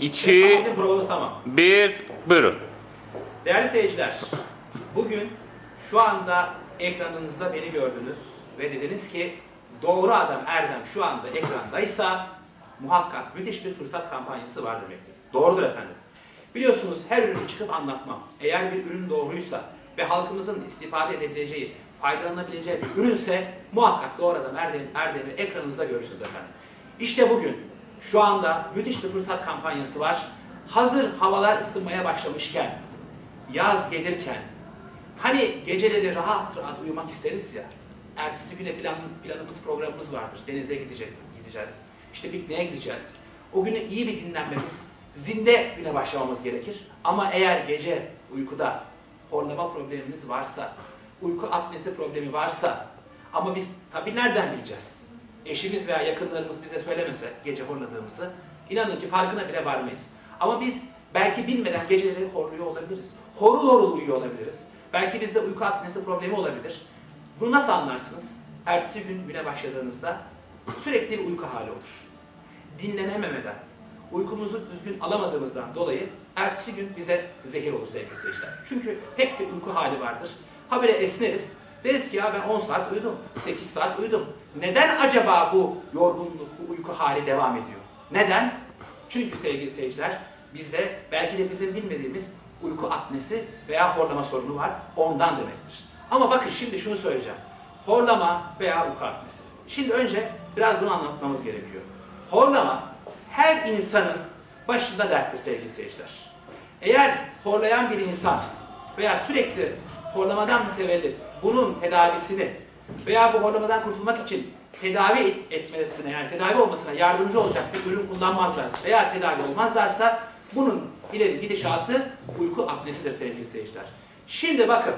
2, Tamam, Programımız tamam. 1, buyurun. Değerli seyirciler, bugün şu anda ekranınızda beni gördünüz ve dediniz ki doğru adam Erdem şu anda ekrandaysa muhakkak müthiş bir fırsat kampanyası var demektir. Doğrudur efendim. Biliyorsunuz her ürünü çıkıp anlatmam. Eğer bir ürün doğruysa ve halkımızın istifade edebileceği, faydalanabileceği bir ürünse muhakkak doğru adam Erdem, Erdem'i ekranınızda görürsünüz efendim. İşte bugün şu anda müthiş bir fırsat kampanyası var. Hazır havalar ısınmaya başlamışken, yaz gelirken, hani geceleri rahat rahat uyumak isteriz ya, ertesi güne plan, planımız, programımız vardır. Denize gidecek, gideceğiz. İşte pikniğe gideceğiz. O günü iyi bir dinlenmemiz, zinde güne başlamamız gerekir. Ama eğer gece uykuda horlama problemimiz varsa, uyku apnesi problemi varsa, ama biz tabii nereden bileceğiz? Eşimiz veya yakınlarımız bize söylemese gece horladığımızı, inanın ki farkına bile varmayız. Ama biz belki bilmeden geceleri horluyor olabiliriz. Horul horul uyuyor olabiliriz. Belki bizde uyku apnesi problemi olabilir. Bunu nasıl anlarsınız? Ertesi gün güne başladığınızda sürekli bir uyku hali olur. Dinlenememeden, uykumuzu düzgün alamadığımızdan dolayı ertesi gün bize zehir olur sevgili seyirciler. Çünkü hep bir uyku hali vardır. Habire esneriz. Deriz ki ya ben 10 saat uyudum, 8 saat uyudum. Neden acaba bu yorgunluk, bu uyku hali devam ediyor? Neden? Çünkü sevgili seyirciler bizde belki de bizim bilmediğimiz uyku apnesi veya horlama sorunu var. Ondan demektir. Ama bakın şimdi şunu söyleyeceğim. Horlama veya uyku apnesi. Şimdi önce biraz bunu anlatmamız gerekiyor. Horlama her insanın başında derttir sevgili seyirciler. Eğer horlayan bir insan veya sürekli horlamadan mütevellit bunun tedavisini veya bu horlamadan kurtulmak için tedavi et- etmesine yani tedavi olmasına yardımcı olacak bir ürün kullanmazlar veya tedavi olmazlarsa bunun ileri gidişatı uyku apnesidir sevgili seyirciler. Şimdi bakın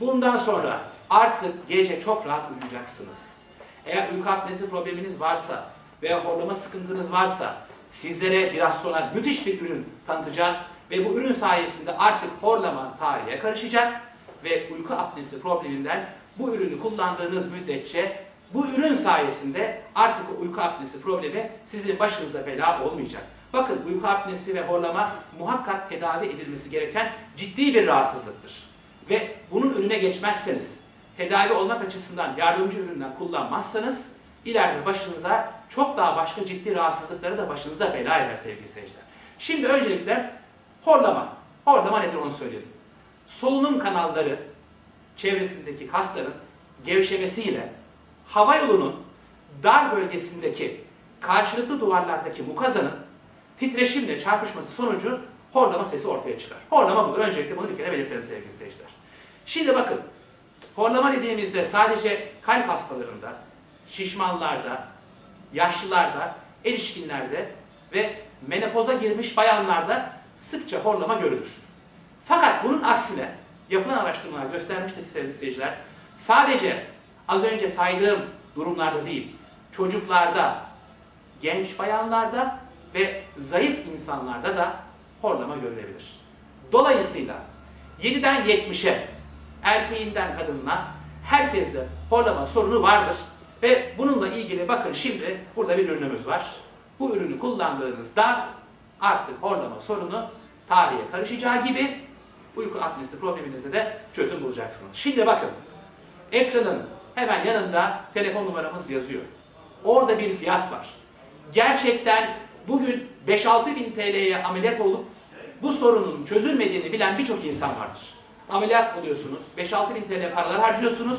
bundan sonra artık gece çok rahat uyuyacaksınız. Eğer uyku apnesi probleminiz varsa veya horlama sıkıntınız varsa sizlere biraz sonra müthiş bir ürün tanıtacağız ve bu ürün sayesinde artık horlama tarihe karışacak ve uyku apnesi probleminden bu ürünü kullandığınız müddetçe bu ürün sayesinde artık uyku apnesi problemi sizin başınıza bela olmayacak. Bakın uyku apnesi ve horlama muhakkak tedavi edilmesi gereken ciddi bir rahatsızlıktır. Ve bunun önüne geçmezseniz, tedavi olmak açısından yardımcı üründen kullanmazsanız ileride başınıza çok daha başka ciddi rahatsızlıkları da başınıza bela eder sevgili seyirciler. Şimdi öncelikle horlama. Horlama nedir onu söyleyelim. Solunum kanalları çevresindeki kasların gevşemesiyle hava yolunun dar bölgesindeki karşılıklı duvarlardaki mukazanın titreşimle çarpışması sonucu horlama sesi ortaya çıkar. Horlama budur. Öncelikle bunu bir kere belirtelim sevgili seyirciler. Şimdi bakın, horlama dediğimizde sadece kalp hastalarında, şişmanlarda, yaşlılarda, erişkinlerde ve menopoza girmiş bayanlarda sıkça horlama görülür. Fakat bunun aksine yapılan araştırmalar göstermiştir sevgili seyirciler, sadece az önce saydığım durumlarda değil, çocuklarda, genç bayanlarda ve zayıf insanlarda da horlama görülebilir. Dolayısıyla 7'den 70'e, erkeğinden kadınına herkeste horlama sorunu vardır. Ve bununla ilgili bakın şimdi burada bir ürünümüz var. Bu ürünü kullandığınızda artık horlama sorunu tarihe karışacağı gibi uyku apnesi probleminize de çözüm bulacaksınız. Şimdi bakın ekranın hemen yanında telefon numaramız yazıyor. Orada bir fiyat var. Gerçekten bugün 5-6 bin TL'ye ameliyat olup bu sorunun çözülmediğini bilen birçok insan vardır. Ameliyat oluyorsunuz, 5-6 bin TL paralar harcıyorsunuz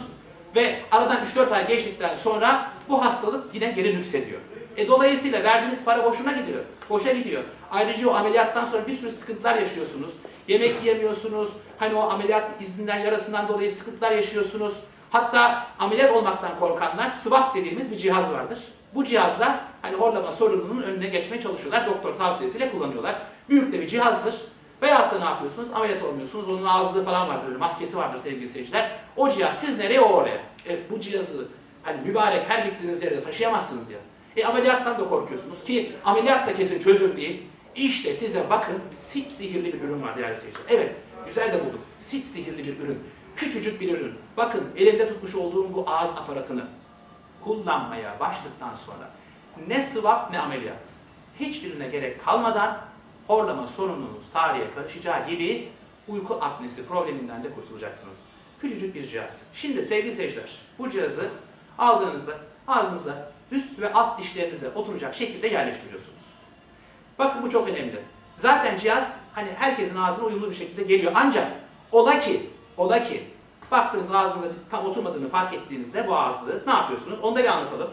ve aradan 3-4 ay geçtikten sonra bu hastalık yine geri nüksediyor. E dolayısıyla verdiğiniz para boşuna gidiyor. Boşa gidiyor. Ayrıca o ameliyattan sonra bir sürü sıkıntılar yaşıyorsunuz. Yemek yiyemiyorsunuz. Hani o ameliyat izinden, yarasından dolayı sıkıntılar yaşıyorsunuz. Hatta ameliyat olmaktan korkanlar SWAP dediğimiz bir cihaz vardır. Bu cihazla hani horlama sorununun önüne geçmeye çalışıyorlar. Doktor tavsiyesiyle kullanıyorlar. Büyük de bir cihazdır. Veyahut da ne yapıyorsunuz? Ameliyat olmuyorsunuz. Onun ağızlığı falan vardır, maskesi vardır sevgili seyirciler. O cihaz siz nereye o oraya. E, bu cihazı hani mübarek her gittiğiniz yerde taşıyamazsınız ya. E ameliyattan da korkuyorsunuz ki ameliyat da kesin çözüm değil. İşte size bakın sip sihirli bir ürün var değerli seyirciler. Evet güzel de bulduk. Sip sihirli bir ürün. Küçücük bir ürün. Bakın elimde tutmuş olduğum bu ağız aparatını kullanmaya başladıktan sonra ne swap ne ameliyat. Hiçbirine gerek kalmadan horlama sorununuz tarihe karışacağı gibi uyku apnesi probleminden de kurtulacaksınız. Küçücük bir cihaz. Şimdi sevgili seyirciler, bu cihazı aldığınızda ağzınıza üst ve alt dişlerinize oturacak şekilde yerleştiriyorsunuz. Bakın bu çok önemli. Zaten cihaz hani herkesin ağzına uyumlu bir şekilde geliyor. Ancak ola ki, ola ki baktınız ağzınıza tam oturmadığını fark ettiğinizde bu ağızlığı ne yapıyorsunuz? Onu da bir anlatalım.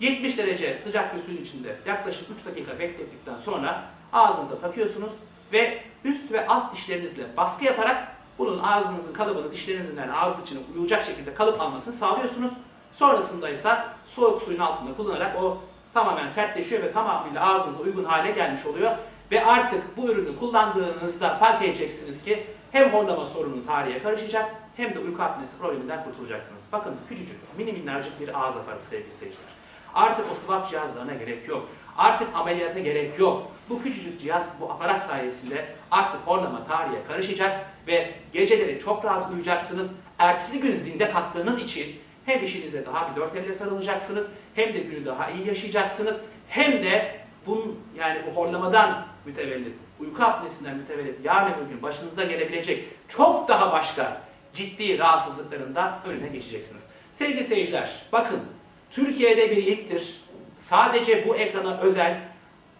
70 derece sıcak bir suyun içinde yaklaşık 3 dakika beklettikten sonra ağzınıza takıyorsunuz ve üst ve alt dişlerinizle baskı yaparak bunun ağzınızın kalıbını dişlerinizin yani ağız içine uyulacak şekilde kalıp almasını sağlıyorsunuz. Sonrasında ise soğuk suyun altında kullanarak o tamamen sertleşiyor ve tamamıyla ağzınıza uygun hale gelmiş oluyor. Ve artık bu ürünü kullandığınızda fark edeceksiniz ki hem horlama sorunu tarihe karışacak hem de uyku apnesi probleminden kurtulacaksınız. Bakın küçücük, mini minnacık bir ağız aparatı sevgili seyirciler. Artık o swap cihazlarına gerek yok. Artık ameliyata gerek yok. Bu küçücük cihaz, bu aparat sayesinde artık horlama tarihe karışacak ve geceleri çok rahat uyuyacaksınız. Ertesi gün zinde kalktığınız için hem işinize daha bir dört elle sarılacaksınız, hem de günü daha iyi yaşayacaksınız, hem de bunun yani bu horlamadan mütevellit, uyku apnesinden mütevellit yarın öbür gün başınıza gelebilecek çok daha başka ciddi rahatsızlıklarında önüne geçeceksiniz. Sevgili seyirciler, bakın Türkiye'de bir ilktir. Sadece bu ekrana özel,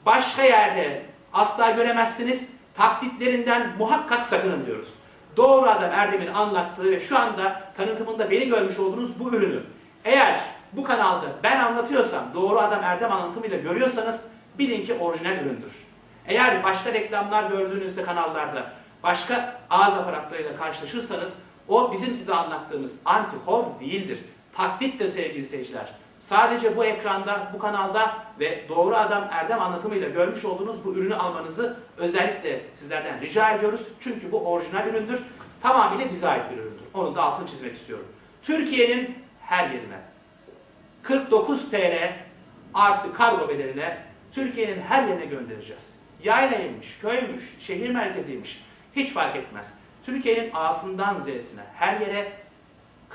başka yerde asla göremezsiniz. Taklitlerinden muhakkak sakının diyoruz. Doğru Adam Erdem'in anlattığı ve şu anda tanıtımında beni görmüş olduğunuz bu ürünü eğer bu kanalda ben anlatıyorsam, Doğru Adam Erdem anlatımıyla görüyorsanız bilin ki orijinal üründür. Eğer başka reklamlar gördüğünüzde kanallarda başka ağız aparatlarıyla karşılaşırsanız o bizim size anlattığımız antihor değildir. Taklittir sevgili seyirciler. Sadece bu ekranda, bu kanalda ve Doğru Adam Erdem anlatımıyla görmüş olduğunuz bu ürünü almanızı özellikle sizlerden rica ediyoruz. Çünkü bu orijinal üründür. Tamamıyla bize ait bir üründür. Onu da altını çizmek istiyorum. Türkiye'nin her yerine 49 TL artı kargo bedeline Türkiye'nin her yerine göndereceğiz. Yaylaymış, köymüş, şehir merkeziymiş hiç fark etmez. Türkiye'nin A'sından Z'sine her yere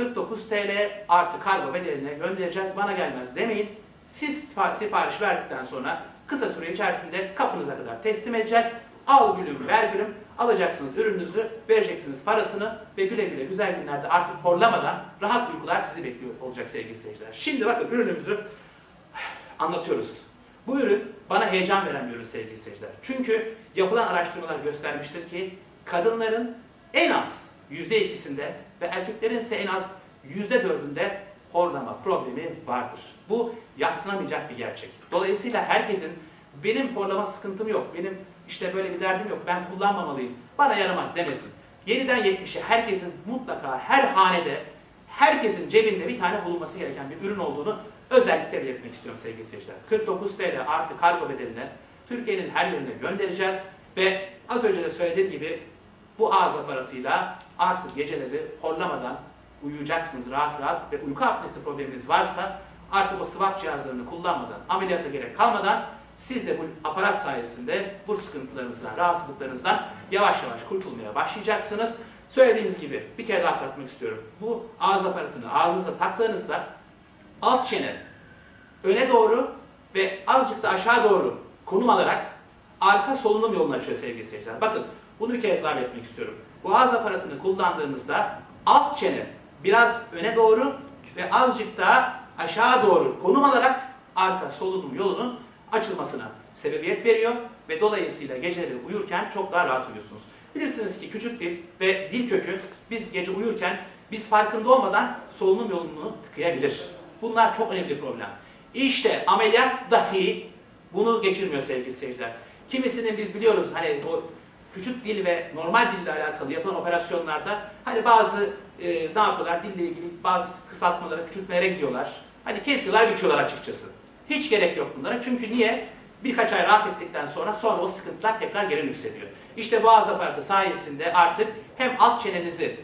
49 TL artı kargo bedeline göndereceğiz. Bana gelmez demeyin. Siz sipa- sipariş verdikten sonra kısa süre içerisinde kapınıza kadar teslim edeceğiz. Al gülüm, ver gülüm. Alacaksınız ürününüzü, vereceksiniz parasını ve güle güle güzel günlerde artık horlamadan rahat uykular sizi bekliyor olacak sevgili seyirciler. Şimdi bakın ürünümüzü anlatıyoruz. Bu ürün bana heyecan veren bir ürün sevgili seyirciler. Çünkü yapılan araştırmalar göstermiştir ki kadınların en az yüzde ikisinde ve erkeklerin ise en az yüzde dördünde horlama problemi vardır. Bu yatsınamayacak bir gerçek. Dolayısıyla herkesin benim horlama sıkıntım yok, benim işte böyle bir derdim yok, ben kullanmamalıyım, bana yaramaz demesin. 7'den 70'e herkesin mutlaka her hanede, herkesin cebinde bir tane bulunması gereken bir ürün olduğunu özellikle belirtmek istiyorum sevgili seyirciler. 49 TL artı kargo bedeline Türkiye'nin her yerine göndereceğiz ve az önce de söylediğim gibi bu ağız aparatıyla artık geceleri horlamadan uyuyacaksınız rahat rahat ve uyku apnesi probleminiz varsa artık o swap cihazlarını kullanmadan, ameliyata gerek kalmadan siz de bu aparat sayesinde bu sıkıntılarınızdan, rahatsızlıklarınızdan yavaş yavaş kurtulmaya başlayacaksınız. Söylediğimiz gibi bir kere daha hatırlatmak istiyorum. Bu ağız aparatını ağzınıza taktığınızda alt çene öne doğru ve azıcık da aşağı doğru konum alarak arka solunum yolunu açıyor sevgili seyirciler. Bakın bunu bir kez daha belirtmek istiyorum. Bu ağız aparatını kullandığınızda alt çene biraz öne doğru ve azıcık daha aşağı doğru konum alarak arka solunum yolunun açılmasına sebebiyet veriyor ve dolayısıyla geceleri uyurken çok daha rahat uyuyorsunuz. Bilirsiniz ki küçük dil ve dil kökü biz gece uyurken biz farkında olmadan solunum yolunu tıkayabilir. Bunlar çok önemli problem. İşte ameliyat dahi bunu geçirmiyor sevgili seyirciler. Kimisinin biz biliyoruz hani o küçük dil ve normal dille alakalı yapılan operasyonlarda hani bazı e, ne yapıyorlar dille ilgili bazı kısaltmalara, küçültmelere gidiyorlar. Hani kesiyorlar, geçiyorlar açıkçası. Hiç gerek yok bunlara. Çünkü niye? Birkaç ay rahat ettikten sonra sonra o sıkıntılar tekrar geri yükseliyor. İşte boğaz aparatı sayesinde artık hem alt çenenizi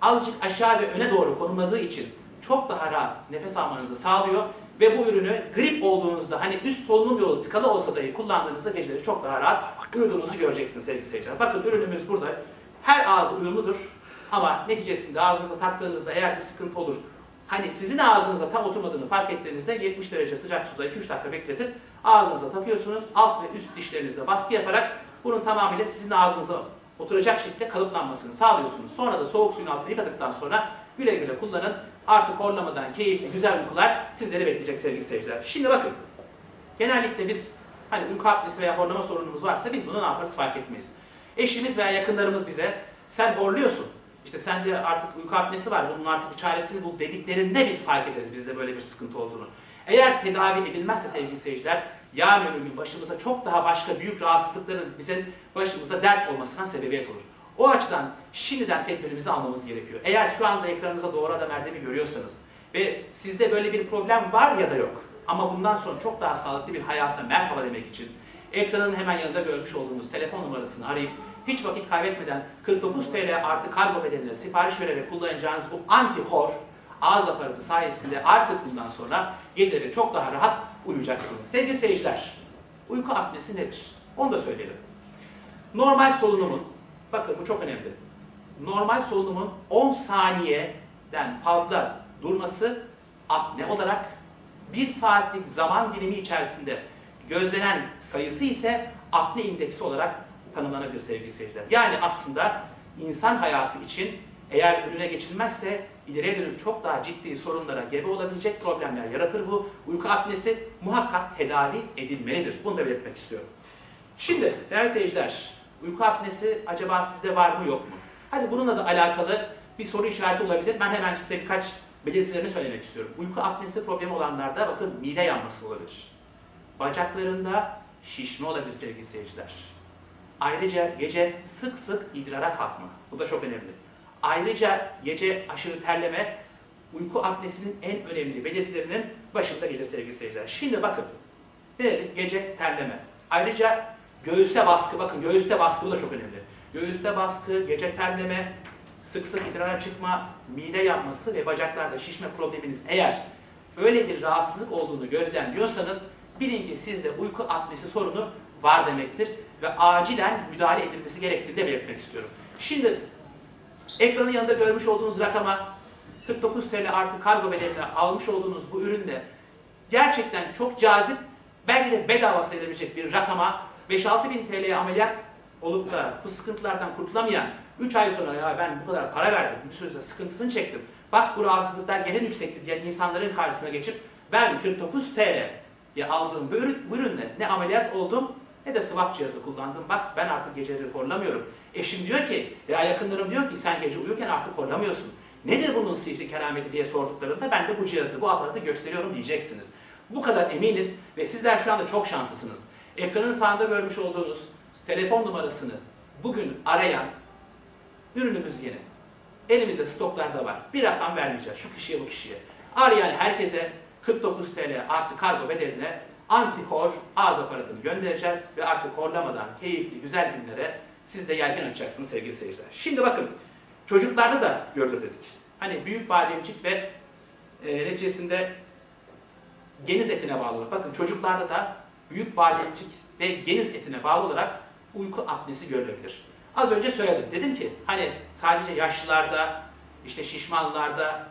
azıcık aşağı ve öne doğru konumladığı için çok daha rahat nefes almanızı sağlıyor ve bu ürünü grip olduğunuzda hani üst solunum yolu tıkalı olsa dahi kullandığınızda geceleri çok daha rahat uyuduğunuzu göreceksiniz sevgili seyirciler. Bakın ürünümüz burada. Her ağız uyumludur ama neticesinde ağzınıza taktığınızda eğer bir sıkıntı olur hani sizin ağzınıza tam oturmadığını fark ettiğinizde 70 derece sıcak suda 2-3 dakika bekletip ağzınıza takıyorsunuz. Alt ve üst dişlerinizle baskı yaparak bunun tamamıyla sizin ağzınıza oturacak şekilde kalıplanmasını sağlıyorsunuz. Sonra da soğuk suyun altında yıkadıktan sonra güle güle kullanın. Artık horlamadan keyifli, güzel uykular sizleri bekleyecek sevgili seyirciler. Şimdi bakın, genellikle biz hani uyku apnesi veya horlama sorunumuz varsa biz bunu ne yaparız fark etmeyiz. Eşimiz veya yakınlarımız bize sen horluyorsun. İşte sende artık uyku apnesi var. Bunun artık bir çaresini bul dediklerinde biz fark ederiz bizde böyle bir sıkıntı olduğunu. Eğer tedavi edilmezse sevgili seyirciler yarın öbür gün başımıza çok daha başka büyük rahatsızlıkların bize başımıza dert olmasına sebebiyet olur. O açıdan şimdiden tedbirimizi almamız gerekiyor. Eğer şu anda ekranınıza doğru adam Erdem'i görüyorsanız ve sizde böyle bir problem var ya da yok ama bundan sonra çok daha sağlıklı bir hayata merhaba demek için ekranın hemen yanında görmüş olduğunuz telefon numarasını arayıp hiç vakit kaybetmeden 49 TL artı kargo bedeline sipariş vererek kullanacağınız bu anti-hor ağız aparatı sayesinde artık bundan sonra geceleri çok daha rahat uyuyacaksınız. Sevgili seyirciler, uyku apnesi nedir? Onu da söyleyelim. Normal solunumun, bakın bu çok önemli. Normal solunumun 10 saniyeden fazla durması apne olarak 1 saatlik zaman dilimi içerisinde gözlenen sayısı ise apne indeksi olarak tanımlanabilir sevgili seyirciler. Yani aslında insan hayatı için eğer önüne geçilmezse ileriye dönük çok daha ciddi sorunlara gebe olabilecek problemler yaratır bu. Uyku apnesi muhakkak tedavi edilmelidir. Bunu da belirtmek istiyorum. Şimdi değerli seyirciler, uyku apnesi acaba sizde var mı yok mu? Hani bununla da alakalı bir soru işareti olabilir. Ben hemen size birkaç belirtilerini söylemek istiyorum. Uyku apnesi problemi olanlarda bakın mide yanması olabilir. Bacaklarında şişme olabilir sevgili seyirciler. Ayrıca gece sık sık idrara kalkma. Bu da çok önemli. Ayrıca gece aşırı terleme uyku apnesinin en önemli belirtilerinin başında gelir sevgili seyirciler. Şimdi bakın. Ne dedik? Gece terleme. Ayrıca göğüste baskı. Bakın göğüste baskı bu da çok önemli. Göğüste baskı, gece terleme, sık sık idrara çıkma, mide yanması ve bacaklarda şişme probleminiz eğer öyle bir rahatsızlık olduğunu gözlemliyorsanız bilin ki sizde uyku apnesi sorunu var demektir ve acilen müdahale edilmesi gerektiğini de belirtmek istiyorum. Şimdi ekranın yanında görmüş olduğunuz rakama 49 TL artı kargo bedeline almış olduğunuz bu ürünle gerçekten çok cazip, belki de bedava sayılabilecek bir rakama 5-6 bin TL'ye ameliyat olup da bu sıkıntılardan kurtulamayan 3 ay sonra ya ben bu kadar para verdim, bir süre sonra sıkıntısını çektim. Bak bu rahatsızlıklar gene yüksekti diyen insanların karşısına geçip ben 49 TL'ye aldığım bu, ürün, ürünle ne ameliyat oldum ne de swap cihazı kullandım. Bak ben artık geceleri horlamıyorum. Eşim diyor ki veya yakınlarım diyor ki sen gece uyurken artık horlamıyorsun. Nedir bunun sihri kerameti diye sorduklarında ben de bu cihazı, bu aparatı gösteriyorum diyeceksiniz. Bu kadar eminiz ve sizler şu anda çok şanslısınız. Ekranın sağında görmüş olduğunuz telefon numarasını bugün arayan ürünümüz yeni. Elimizde stoklarda var. Bir rakam vermeyeceğiz şu kişiye bu kişiye. Arayan herkese 49 TL artı kargo bedeline anti-hor ağız aparatını göndereceğiz ve artık horlamadan keyifli güzel günlere siz de yelken açacaksınız sevgili seyirciler. Şimdi bakın çocuklarda da görülür dedik. Hani büyük bademcik ve e, neticesinde geniz etine bağlı. Bakın çocuklarda da büyük bademcik ve geniz etine bağlı olarak uyku apnesi görülebilir. Az önce söyledim. Dedim ki hani sadece yaşlılarda, işte şişmanlarda,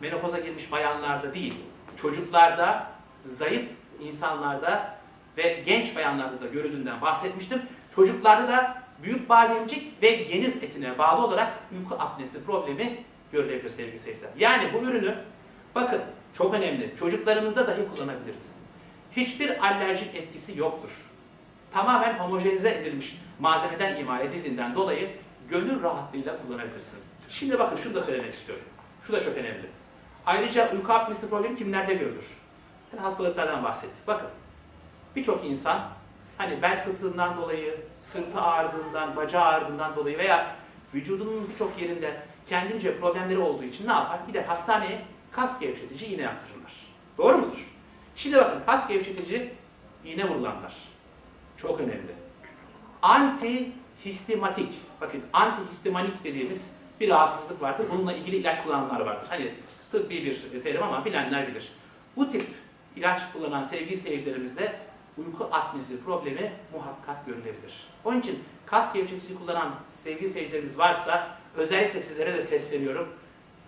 menopoza girmiş bayanlarda değil, çocuklarda, zayıf insanlarda ve genç bayanlarda da görüldüğünden bahsetmiştim. Çocuklarda da büyük bademcik ve geniz etine bağlı olarak uyku apnesi problemi görülebilir sevgili seyirciler. Yani bu ürünü bakın çok önemli. Çocuklarımızda dahi kullanabiliriz. Hiçbir alerjik etkisi yoktur. Tamamen homojenize edilmiş malzemeden imal edildiğinden dolayı gönül rahatlığıyla kullanabilirsiniz. Şimdi bakın şunu da söylemek istiyorum. Şu da çok önemli. Ayrıca uyku apnesi problemi kimlerde görülür? Yani hastalıklardan bahsettik. Bakın birçok insan hani bel fıtığından dolayı, sırtı ağrıdığından, bacağı ağrıdığından dolayı veya vücudunun birçok yerinde kendince problemleri olduğu için ne yapar? Gider hastaneye kas gevşetici iğne yaptırırlar. Doğru mudur? Şimdi bakın kas gevşetici iğne vurulanlar. Çok önemli. Antihistimatik, bakın antihistimanik dediğimiz bir rahatsızlık vardır. Bununla ilgili ilaç kullananlar vardır. Hani tıbbi bir terim ama bilenler bilir. Bu tip ilaç kullanan sevgili seyircilerimizde uyku apnesi problemi muhakkak görülebilir. Onun için kas gevşetici kullanan sevgili seyircilerimiz varsa özellikle sizlere de sesleniyorum.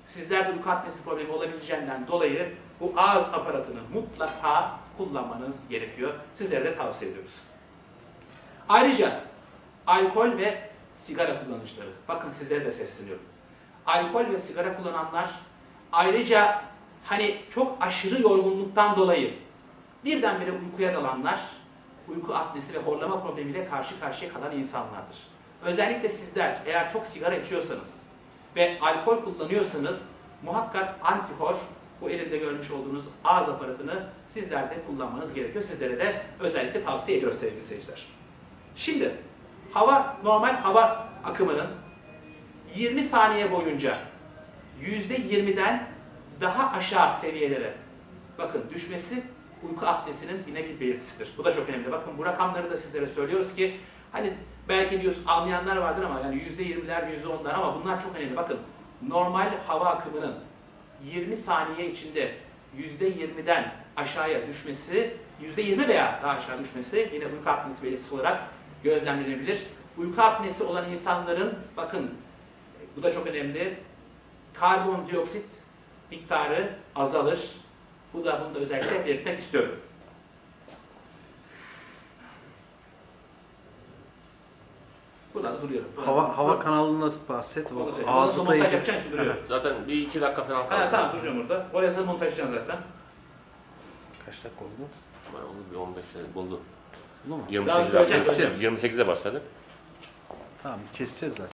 Sizlerde uyku apnesi problemi olabileceğinden dolayı bu ağız aparatını mutlaka kullanmanız gerekiyor. Sizlere de tavsiye ediyoruz. Ayrıca alkol ve sigara kullanıcıları. Bakın sizlere de sesleniyorum. Alkol ve sigara kullananlar ayrıca hani çok aşırı yorgunluktan dolayı birdenbire uykuya dalanlar, uyku apnesi ve horlama problemiyle karşı karşıya kalan insanlardır. Özellikle sizler eğer çok sigara içiyorsanız ve alkol kullanıyorsanız muhakkak antihor bu elimde görmüş olduğunuz ağız aparatını sizler de kullanmanız gerekiyor. Sizlere de özellikle tavsiye ediyoruz sevgili seyirciler. Şimdi hava normal hava akımının 20 saniye boyunca %20'den daha aşağı seviyelere bakın düşmesi uyku apnesinin yine bir belirtisidir. Bu da çok önemli. Bakın bu rakamları da sizlere söylüyoruz ki hani belki diyoruz anlayanlar vardır ama yani %20'ler, %10'lar ama bunlar çok önemli. Bakın normal hava akımının 20 saniye içinde %20'den aşağıya düşmesi, %20 veya daha aşağı düşmesi yine uyku apnesi belirtisi olarak gözlemlenebilir. Uyku apnesi olan insanların bakın bu da çok önemli. Karbondioksit miktarı azalır. Bu da bunu da özellikle belirtmek istiyorum. Burada duruyorum. Burada. Hava hava kanalına bahset. Onu O ağzı montaj da yapacaksın şimdi duruyorum. Zaten bir iki dakika falan kaldı. Ha, tamam duruyorum burada. Oraya sen montaj edeceksin zaten. Kaç dakika oldu? Vay, Oldu bir 15 sene buldu. Oldu mu? 28'de söyleyeceğim, başladık. söyleyeceğim. 28'de başladık. Tamam keseceğiz zaten.